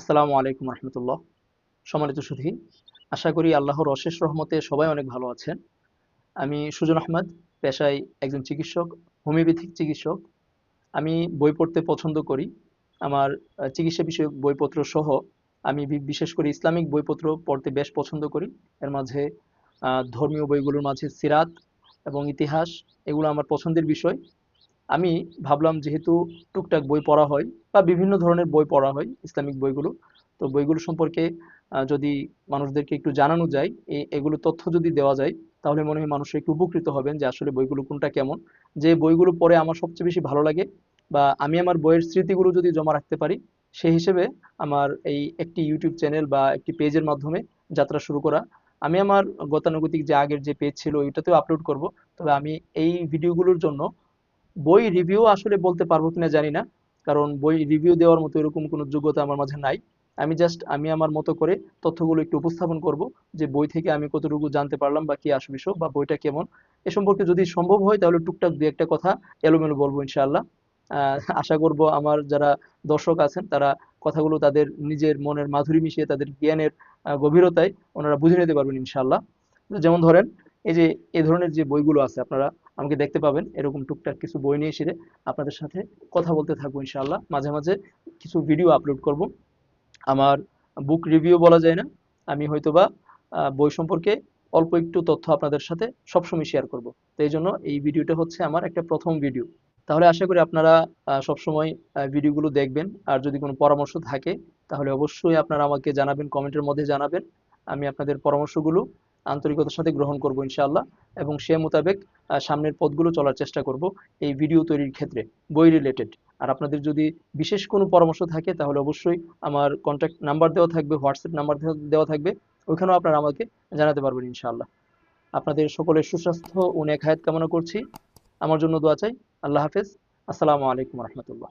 আসসালামু আলাইকুম রহমতুল্লাহ। সম্মানিত সুধী আশা করি আল্লাহর অশেষ রহমতে সবাই অনেক ভালো আছেন। আমি সুজন আহমদ, পেশায় একজন চিকিৎসক, হোমিওপ্যাথিক চিকিৎসক। আমি বই পড়তে পছন্দ করি। আমার চিকিৎসা বিষয়ক বইপত্র সহ আমি বিশেষ করে ইসলামিক বইপত্র পড়তে বেশ পছন্দ করি। এর মাঝে ধর্মীয় বইগুলোর মাঝে সিরাত এবং ইতিহাস, এগুলো আমার পছন্দের বিষয়। আমি ভাবলাম যেহেতু টুকটাক বই পড়া হয় বা বিভিন্ন ধরনের বই পড়া হয়, ইসলামিক বইগুলো। তো বইগুলো সম্পর্কে যদি মানুষদেরকে একটু জানানো যায় এগুলো তথ্য যদি দেওয়া যায়, তাহলে মনে হয় মানুষ একটু উপকৃত হবেন যে আসলে বইগুলো কোনটা কেমন। যে বইগুলো পড়ে আমার সবচেয়ে বেশি ভালো লাগে বা আমি আমার বইয়ের স্মৃতিগুলো যদি জমা রাখতে পারি সেই হিসেবে আমার এই একটি ইউটিউব চ্যানেল বা একটি পেজের মাধ্যমে যাত্রা শুরু করা। আমি আমার গতানুগতিক যে আগের যে পেজ ছিল ওইটাতেও আপলোড করব। তবে আমি এই ভিডিওগুলোর জন্য বই রিভিউ আসলে বলতে পারব কিনা জানি না। কারণ বই রিভিউ দেওয়ার মতো এরকম কোনো যোগ্যতা আমার মাঝে নাই। আমি জাস্ট আমি আমার মতো করে তথ্যগুলো একটু উপস্থাপন করব যে বই থেকে আমি কতটুকু জানতে পারলাম বা কি আসল বিষয় বা বইটা কেমন। এ সম্পর্কে যদি সম্ভব হয় তাহলে টুকটাক দু একটা কথা এলোমেলো বলব ইনশাআল্লাহ। আশা করব আমার যারা দর্শক আছেন তারা কথাগুলো তাদের নিজের মনের মাধুরী মিশিয়ে তাদের জ্ঞানের গভীরতায় ওনারা বুঝে নিতে পারবেন ইনশাআল্লাহ। যেমন ধরেন এই যে, এ ধরনের যে বইগুলো আছে আপনারা আমাকে দেখতে পাবেন। এরকম টুকটাক কিছু বই নিয়ে এসে আপনাদের সাথে কথা বলতে থাকব ইনশাআল্লাহ। মাঝে মাঝে কিছু ভিডিও আপলোড করব। আমার বুক রিভিউ বলা যায় না। আমি হয়তোবা বই সম্পর্কে অল্প একটু তথ্য আপনাদের সাথে সবসময় শেয়ার করব। তো এই জন্য এই ভিডিওটা হচ্ছে আমার একটা প্রথম ভিডিও তাহলে আশা করি আপনারা সবসময় ভিডিওগুলো দেখবেন। আর যদি কোনো পরামর্শ থাকে, তাহলে অবশ্যই আপনারা আমাকে জানাবেন কমেন্টের মধ্যে জানাবেন। আমি আপনাদের পরামর্শগুলো আন্তরিকতার সাথে গ্রহণ করব ইনশাআল্লাহ এবং সে মোতাবেক সামনের পথগুলো চলার চেষ্টা করব এই ভিডিও তৈরির ক্ষেত্রে, বই রিলেটেড আর আপনাদের যদি বিশেষ কোনো পরামর্শ থাকে, তাহলে অবশ্যই আমার কন্ট্যাক্ট নাম্বার দেওয়া থাকবে হোয়াটসঅ্যাপ নাম্বার দেওয়া থাকবে, ওইখানেও আপনারা আমাকে জানাতে পারবেন ইনশাআল্লাহ। আপনাদের সকলের সুস্বাস্থ্য ও নেক হায়াত কামনা করছি। আমার জন্য দোয়া চাই। আল্লাহ হাফেজ। আসসালামু আলাইকুম রহমতুল্লাহ।